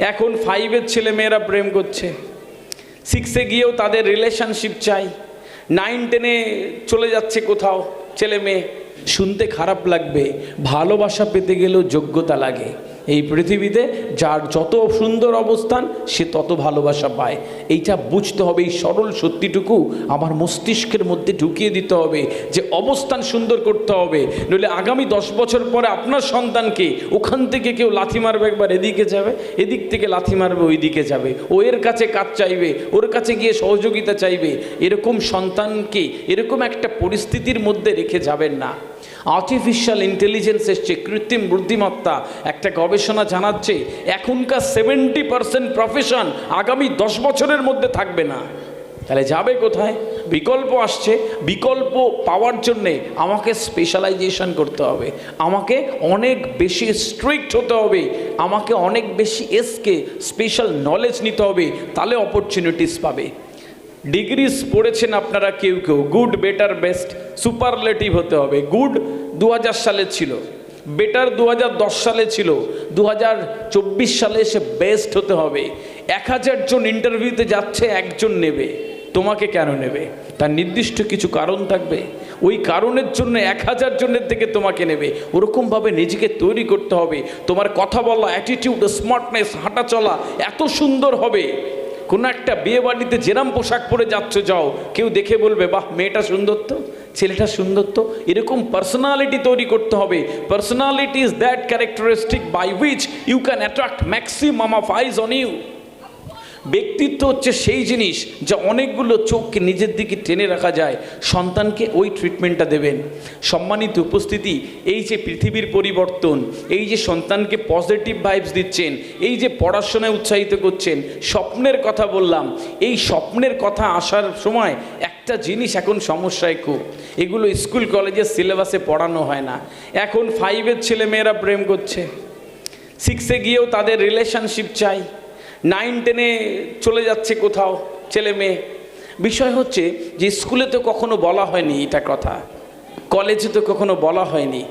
এখন ফাইভের ছেলে মেয়েরা প্রেম করছে। সিক্সে গিয়েও তাদের রিলেশনশিপ চাই। নাইন টেনে চলে যাচ্ছে কোথাও ছেলে মেয়ে। শুনতে খারাপ লাগবে, ভালোবাসা পেতে গেলেও যোগ্যতা লাগে। এই পৃথিবীতে যার যত সুন্দর অবস্থান, সে তত ভালোবাসা পায়। এইটা বুঝতে হবে, এই সরল সত্যিটুকু আমার মস্তিষ্কের মধ্যে ঢুকিয়ে দিতে হবে, যে অবস্থান সুন্দর করতে হবে। নইলে আগামী দশ বছর পরে আপনার সন্তানকে ওখান থেকে কেউ লাথি মারবে একবার, এদিকে যাবে, এদিক থেকে লাথি মারবে ওই দিকে যাবে। ও এর কাছে কাজ চাইবে, ওর কাছে গিয়ে সহযোগিতা চাইবে। এরকম সন্তানকে এরকম একটা পরিস্থিতির মধ্যে রেখে যাবেন না। আর্টিফিশিয়াল ইন্টেলিজেন্স এসছে কৃত্রিম বুদ্ধিমত্তা একটা গবেষণা জানাচ্ছে, এখনকার সেভেন্টি পার্সেন্ট প্রফেশন আগামী দশ বছরের মধ্যে থাকবে না। তাহলে যাবে কোথায়? বিকল্প আসছে, বিকল্প পাওয়ার জন্যে আমাকে স্পেশালাইজেশন করতে হবে, আমাকে অনেক বেশি স্ট্রিক্ট হতে হবে, আমাকে অনেক বেশি এসকে স্পেশাল নলেজ নিতে হবে, তাহলে অপরচুনিটিস পাবে। ডিগ্রিস পড়েছেন আপনারা কেউ কেউ। গুড বেটার বেস্ট সুপারলেটিভ হতে হবে। গুড দু হাজার সালে ছিল। বেটার দু হাজার দশ সালে ছিল। দু হাজার চব্বিশ সালে এসে বেস্ট হতে হবে। এক হাজার জন ইন্টারভিউতে যাচ্ছে, একজন নেবে। তোমাকে কেন নেবে? তার নির্দিষ্ট কিছু কারণ থাকবে। ওই কারণের জন্য এক হাজার জনের থেকে তোমাকে নেবে। ওরকমভাবে নিজেকে তৈরি করতে হবে। তোমার কথা বলা অ্যাটিটিউড স্মার্টনেস হাঁটা চলা এত সুন্দর হবে। কোনো একটা বিয়ে বাড়িতে যেরাম পোশাক পরে যাচ্ছ, যাও। কেউ দেখে বলবে, বাহ, মেয়েটা সুন্দর তো, ছেলেটা সুন্দর তো। এরকম পার্সোনালিটি তৈরি করতে হবে। Personality is that characteristic by which you can attract maximum of eyes on you ব্যক্তিত্ব হচ্ছে সেই জিনিস যা অনেকগুলো চোখকে নিজের দিকে টেনে রাখা যায়। সন্তানকে ওই ট্রিটমেন্টটা দেবেন। সম্মানিত উপস্থিতি, এই যে পৃথিবীর পরিবর্তন, এই যে সন্তানকে পজিটিভ ভাইবস দিচ্ছেন, এই যে পড়াশোনায় উৎসাহিত করছেন, স্বপ্নের কথা বললাম। এই স্বপ্নের কথা আসার সময় একটা জিনিস এখন সমস্যায় খুব। এগুলো স্কুল কলেজের সিলেবাসে পড়ানো হয় না। এখন ফাইভের ছেলে মেয়েরা প্রেম করছে। সিক্সে গিয়েও তাদের রিলেশনশিপ চাই। নাইন টেনে চলে যাচ্ছে কোথাও ছেলে মেয়ে। বিষয় হচ্ছে যে স্কুলে তো কখনো বলা হয়নি এটা কথা। কলেজে তো কখনো বলা হয়নি।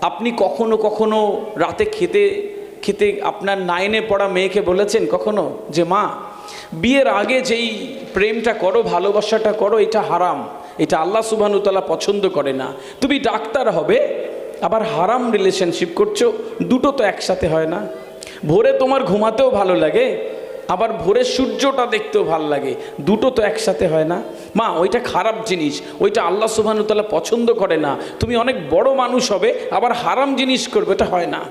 আপনি কখনো কখনো রাতে খেতে খেতে আপনার নাইনে পড়া মেয়েকে বলেছেন কখনো? যে মা, বিয়ের আগে যেই প্রেমটা করো, ভালোবাসাটা করো, এটা হারাম। এটা আল্লাহ সুবাহনুতালা পছন্দ করে না। তুমি ডাক্তার হবে, আবার হারাম রিলেশনশিপ করছ, দুটো তো একসাথে হয় না। ভোরে তোমার ঘুমাতেও ভালো লাগে, আবার ভোরের সূর্যটা দেখতেও ভালো লাগে। দুটো তো একসাথে হয় না। মা, ওইটা খারাপ জিনিস, ওইটা আল্লাহ সুবাহতাল্লাহ পছন্দ করে না। তুমি অনেক বড় মানুষ হবে, আবার হারাম জিনিস করবে এটা হয় না।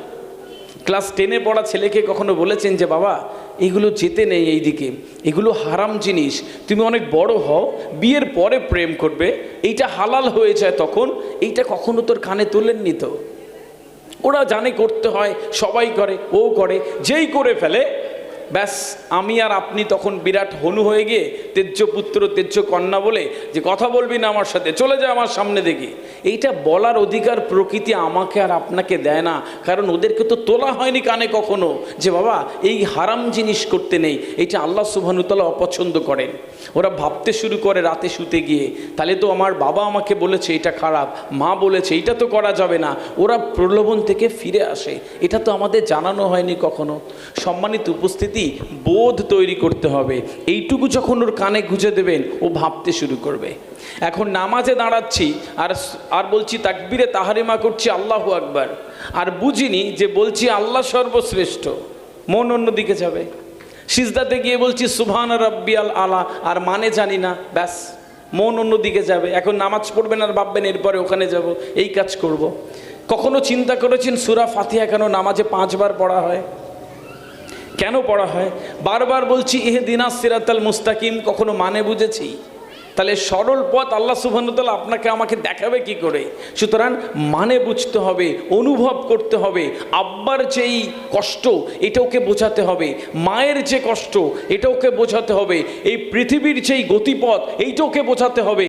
ক্লাস টেনে পড়া ছেলেকে কখনো বলেছেন যে, বাবা, এগুলো যেতে নেই এই দিকে এগুলো হারাম জিনিস। তুমি অনেক বড় হও, বিয়ের পরে প্রেম করবে, এইটা হালাল হয়ে যায় তখন, এইটা কখনো তোর কানে তোলেননি তো? ওরা জানে করতে হয় সবাই করে ও করে যেই করে ফেলে ব্যাস, আমি আর আপনি তখন বিরাট হনু হয়ে গিয়ে তেজ্য পুত্র, তেজ্য কন্যা বলে যে কথা বলবি না আমার সাথে, চলে যা আমার সামনে দেখি। এইটা বলার অধিকার প্রকৃতি আমাকে আর আপনাকে দেয় না, কারণ ওদেরকে তো তোলা হয়নি কানে কখনো যে বাবা, এই হারাম জিনিস করতে নেই এটা আল্লাহ সুবাহনুতলা অপছন্দ করেন। ওরা ভাবতে শুরু করে রাতে শুতে গিয়ে, তাহলে তো আমার বাবা আমাকে বলেছে এটা খারাপ, মা বলেছে এটা তো করা যাবে না, ওরা প্রলোভন থেকে ফিরে আসে, এটা তো আমাদের জানানো হয়নি কখনো। সম্মানিত উপস্থিতি বোধ তৈরি করতে হবে। এইটুকু যখন ওর কানে গুঁজে দেবেন, ও ভাবতে শুরু করবে। এখন নামাজে দাঁড়াচ্ছি, আর আর বলছি, তাকবিরে তাহারিমা করছি আল্লাহু আকবার। আর বুঝিনি যে বলছি, আল্লাহ সর্বশ্রেষ্ঠ। মন অন্যদিকে যাবে। সিজদাতে গিয়ে বলছি, সুবহান রব্বিয়াল আলা। আর মানে জানি না, ব্যাস, মন অন্যদিকে যাবে। এখন নামাজ পড়বেন আর ভাববেন, এরপরে ওখানে যাব, এই কাজ করব। কখনো চিন্তা করেছেন, সুরা ফাতিহা কেন নামাজে পাঁচবার পড়া হয়? কেন পড়া হয়? বারবার বলছি এহে দিনাস সিরাতাল মুস্তাকিম। কখনো মানে বুঝেছি? তাহলে সরল পথ আল্লাহ সুবাহতাল আপনাকে আমাকে দেখাবে কি করে? সুতরাং মানে বুঝতে হবে, অনুভব করতে হবে। আব্বার যেই কষ্ট, এটা ওকে বোঝাতে হবে। মায়ের যে কষ্ট, এটা ওকে বোঝাতে হবে। এই পৃথিবীর যেই গতিপথ, এইটা ওকে বোঝাতে হবে।